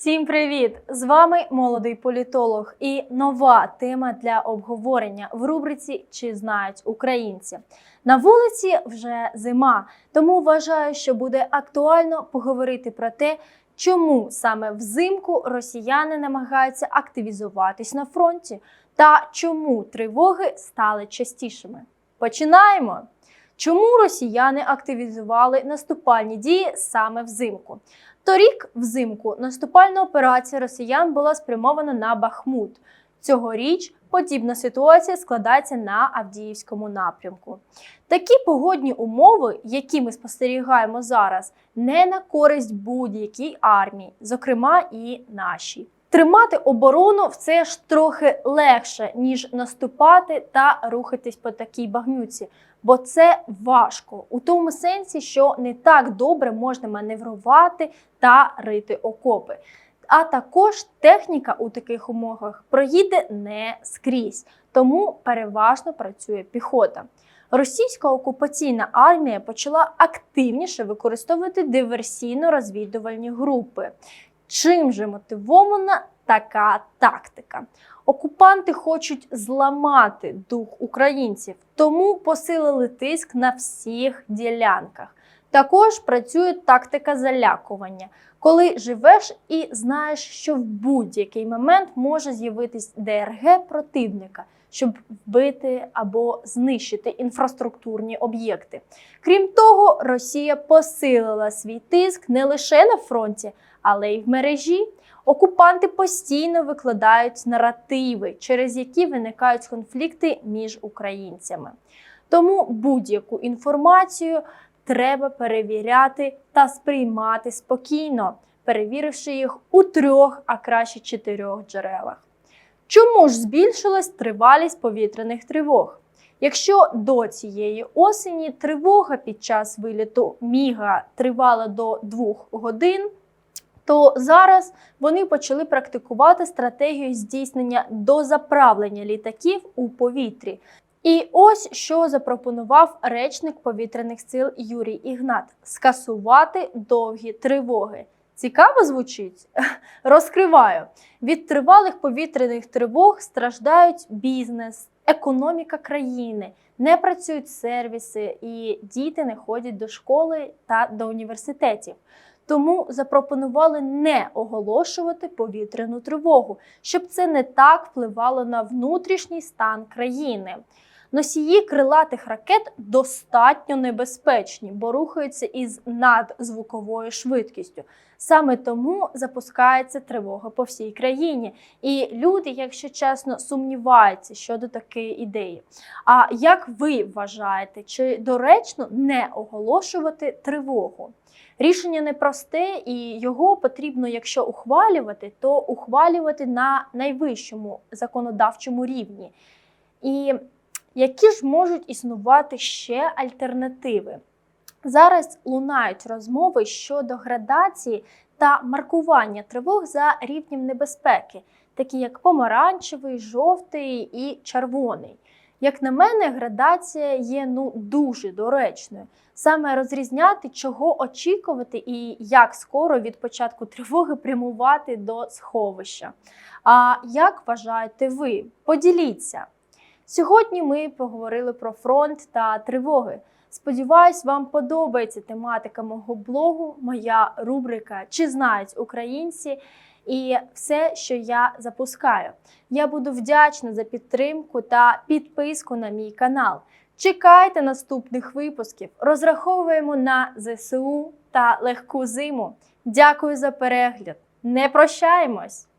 Всім привіт! З вами молодий політолог і нова тема для обговорення в рубриці Чи знають українці. На вулиці вже зима, тому вважаю, що буде актуально поговорити про те, чому саме взимку росіяни намагаються активізуватись на фронті та чому тривоги стали частішими. Починаємо! Чому росіяни активізували наступальні дії саме взимку? Торік взимку наступальна операція росіян була спрямована на Бахмут. Цьогоріч подібна ситуація складається на Авдіївському напрямку. Такі погодні умови, які ми спостерігаємо зараз, не на користь будь-якій армії, зокрема і нашій. Тримати оборону все ж трохи легше, ніж наступати та рухатись по такій багнюці, бо це важко у тому сенсі, що не так добре можна маневрувати та рити окопи. А також техніка у таких умовах проїде не скрізь, тому переважно працює піхота. Російська окупаційна армія почала активніше використовувати диверсійно-розвідувальні групи. Чим же мотивована така тактика? Окупанти хочуть зламати дух українців, тому посилили тиск на всіх ділянках. Також працює тактика залякування, коли живеш і знаєш, що в будь-який момент може з'явитись ДРГ противника, щоб вбити або знищити інфраструктурні об'єкти. Крім того, Росія посилила свій тиск не лише на фронті, але й в мережі. Окупанти постійно викладають наративи, через які виникають конфлікти між українцями. Тому будь-яку інформацію треба перевіряти та сприймати спокійно, перевіривши їх у трьох, а краще чотирьох джерелах. Чому ж збільшилась тривалість повітряних тривог? Якщо до цієї осені тривога під час виліту Міга тривала до 2 годин, то зараз вони почали практикувати стратегію здійснення дозаправлення літаків у повітрі. І ось що запропонував речник повітряних сил Юрій Ігнат: скасувати довгі тривоги. Цікаво звучить? Розкриваю. Від тривалих повітряних тривог страждають бізнес, економіка країни, не працюють сервіси, і діти не ходять до школи та до університетів. Тому запропонували не оголошувати повітряну тривогу, щоб це не так впливало на внутрішній стан країни. Носії крилатих ракет достатньо небезпечні, бо рухаються із надзвуковою швидкістю. Саме тому запускається тривога по всій країні. І люди, якщо чесно, сумніваються щодо такої ідеї. А як ви вважаєте, чи доречно не оголошувати тривогу? Рішення непросте, і його потрібно, якщо ухвалювати, то ухвалювати на найвищому законодавчому рівні. І які ж можуть існувати ще альтернативи? Зараз лунають розмови щодо градації та маркування тривог за рівнем небезпеки, такі як помаранчевий, жовтий і червоний. Як на мене, градація є ну дуже доречною. Саме розрізняти, чого очікувати і як скоро від початку тривоги прямувати до сховища. А як вважаєте ви? Поділіться. Сьогодні ми поговорили про фронт та тривоги. Сподіваюсь, вам подобається тематика мого блогу, моя рубрика Чи знають українці і все, що я запускаю. Я буду вдячна за підтримку та підписку на мій канал. Чекайте наступних випусків. Розраховуємо на ЗСУ та легку зиму. Дякую за перегляд. Не прощаємось!